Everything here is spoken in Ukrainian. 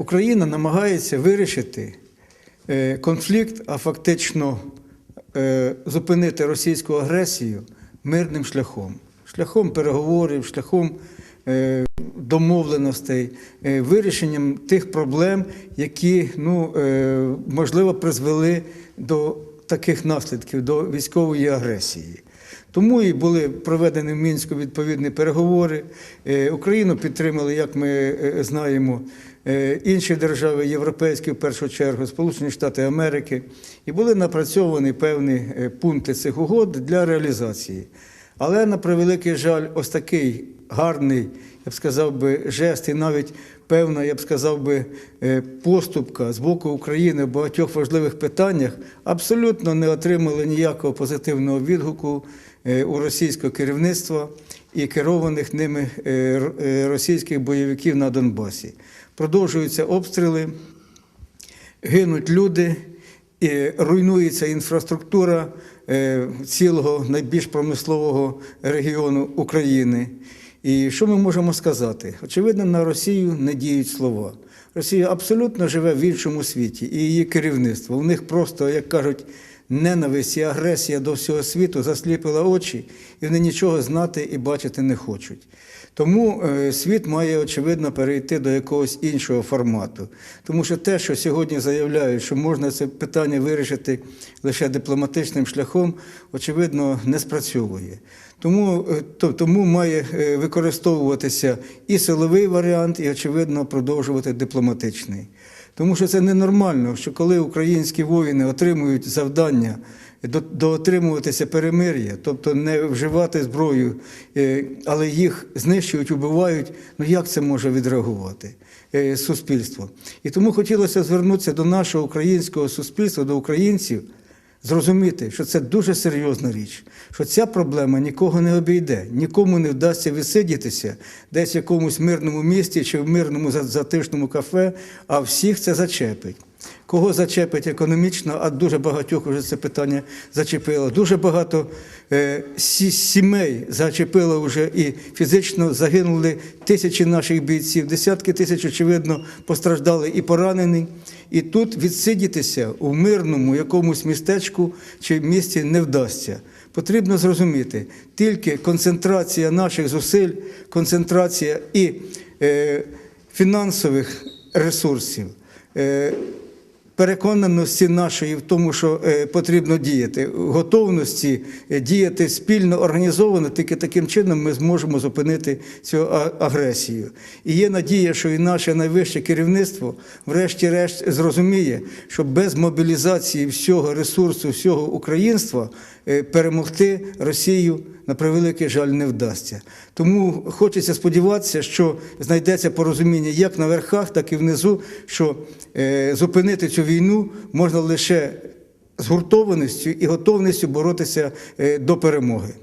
Україна намагається вирішити е, конфлікт, а фактично е, зупинити російську агресію мирним шляхом, шляхом переговорів, шляхом е, домовленостей, вирішенням тих проблем, які ну, можливо призвели до таких наслідків, до військової агресії. Тому і були проведені в мінську відповідні переговори. Е, Україну підтримали, як ми е, знаємо, е, інші держави, європейські в першу чергу, Сполучені Штати Америки, і були напрацьовані певні пункти цих угод для реалізації. Але на превеликий жаль, ось такий гарний, я б сказав би, жест і навіть певна, я б сказав би, поступка з боку України в багатьох важливих питаннях абсолютно не отримали ніякого позитивного відгуку у російського керівництва і керованих ними е, е, російських бойовиків на Донбасі. Продовжуються обстріли, гинуть люди, і руйнується інфраструктура е, цілого найбільш промислового регіону України. І що ми можемо сказати? Очевидно, на Росію не діють слова. Росія абсолютно живе в іншому світі, і її керівництво. У них просто, як кажуть, ненависть і агресія до всього світу засліпила очі, і вони нічого знати і бачити не хочуть. Тому е, світ має, очевидно, перейти до якогось іншого формату. Тому що те, що сьогодні заявляють, що можна це питання вирішити лише дипломатичним шляхом, очевидно, не спрацьовує. Тому, е, то- тому має е, використовуватися і силовий варіант, і, очевидно, продовжувати дипломатичний. Тому що це ненормально, що коли українські воїни отримують завдання до- доотримуватися перемир'я, тобто не вживати зброю, е, але їх знищують, убивають, ну як це може відреагувати е, суспільство? І тому хотілося звернутися до нашого українського суспільства, до українців, зрозуміти, що це дуже серйозна річ, що ця проблема нікого не обійде, нікому не вдасться відсидітися десь в якомусь мирному місті чи в мирному за- затишному кафе, а всіх це зачепить. Кого зачепить економічно, а дуже багатьох вже це питання зачепило. Дуже багато е, сімей зачепило вже і фізично загинули тисячі наших бійців, десятки тисяч, очевидно, постраждали і поранені. І тут відсидітися у мирному якомусь містечку чи місті не вдасться. Потрібно зрозуміти, тільки концентрація наших зусиль, концентрація і е, фінансових ресурсів. Е, переконаності нашої в тому, що е, потрібно діяти, готовності е, діяти спільно організовано, тільки таким чином ми зможемо зупинити цю агресію. І є надія, що і наше найвище керівництво, врешті-решт, зрозуміє, що без мобілізації всього ресурсу, всього українства перемогти Росію на превеликий жаль не вдасться. Тому хочеться сподіватися, що знайдеться порозуміння як на верхах, так і внизу, що е, зупинити цю війну можна лише згуртованістю і готовністю боротися е, до перемоги.